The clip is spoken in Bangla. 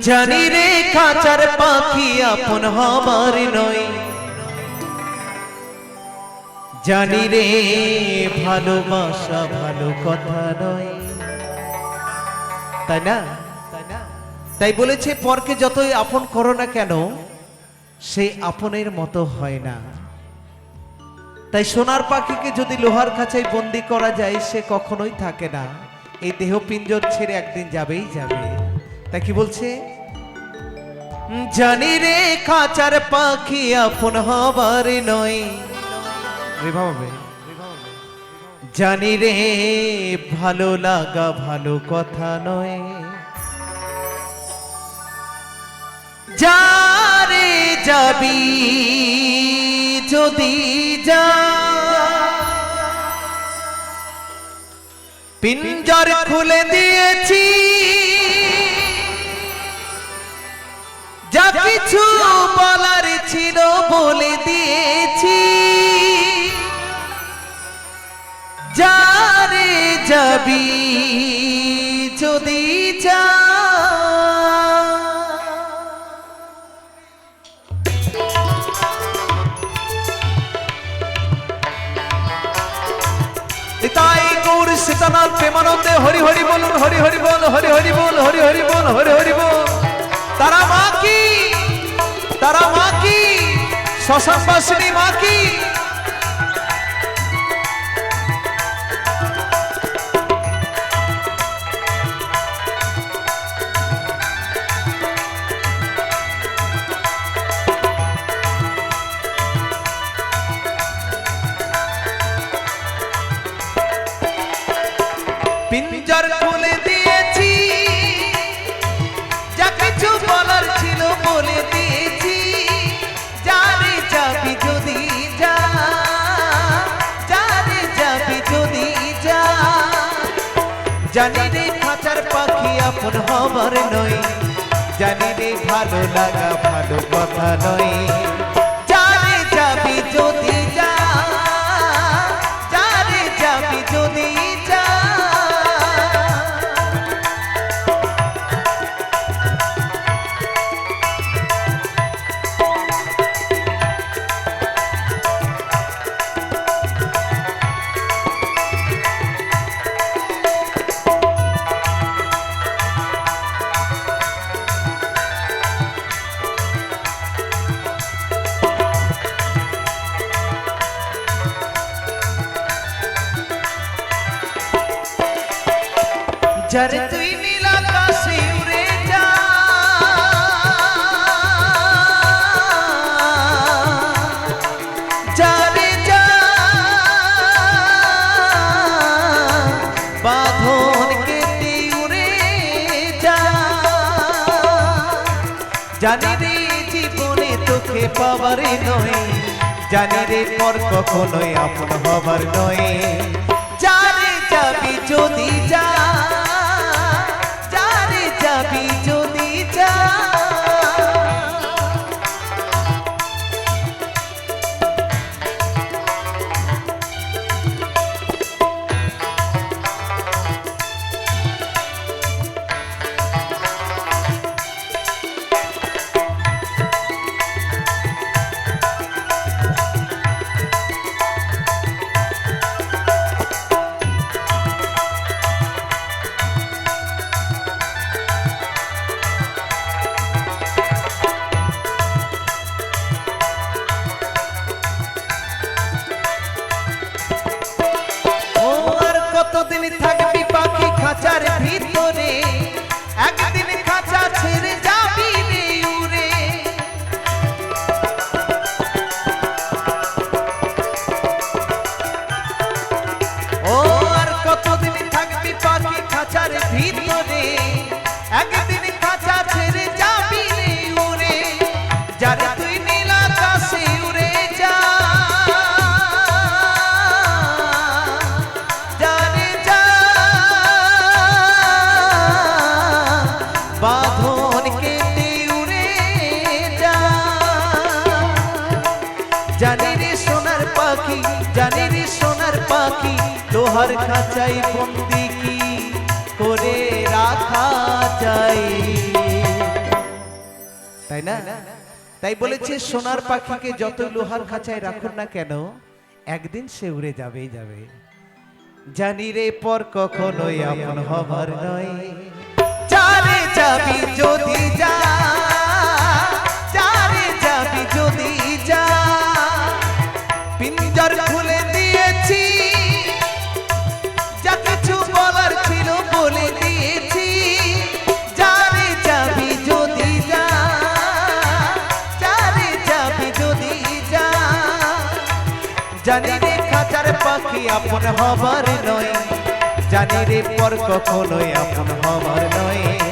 জানি রে খাঁচার পাখি আপন হবার নয়। জানি রে ভালোবাসা ভালো কথা নয়। তাই না? তাই বলেছে, পরকে যতই আপন করো না কেন, সেই আপনের মতো হয় না। তাই সোনার পাখিকে যদি লোহার খাঁচায় বন্দি করা যায়, সে কখনোই থাকে না। এই দেহ পিঞ্জর ছেড়ে একদিন যাবেই যাবে। তা কি বলছে? জানি রে খাঁচার পাখি আপন হবার নয়। জানি রে ভালো লাগা ভালো কথা নয়। যারে যাবি যদি যা। পিঞ্জর খুলে দিয়েছি যাবি যদি যা। সীতানাথ প্রেমানন্দে হরি হরি বলুন হরি হরি বল, হরি হরি বল, হরি হরি বল, হরি হরি বল। তারা মা কি? তারা মা কি? শ্মশান বাসিনী মা কি? পিঞ্জর খুলে দিয়েছি। যা কিছু দিয়েছি। যারে যাবি যদি যা যারে যাবি যদি যা। জানি রে খাঁচার পাখি আপন হবার নয়। জানি রে ভালো লাগা, ভালো কথা নয়। যারে তুই নীল আকাশে উড়ে যা। যারে যা। বাঁধন কেটে উড়ে যা। জানি রে জীবনে তোকে পাবার নয়। জানি রে পর কখনোই আপন হবার নয়। যারে যাবি যদি যা। রে সোনার পাখি লোহার খাঁচাই বন্দি কি করে রাখা যায়? তাই না? তাই বলেছে সোনার পাখিকে যত লোহার খাঁচায় রাখুন না কেন একদিন সে উড়ে যাবেই যাবে। জানি রে পর কখনোই আপন হবার নয়। চারে যাবি যদি যা পাখি আপন হবার নয়। জানি রে পর কখনোই আপন হবার নয়।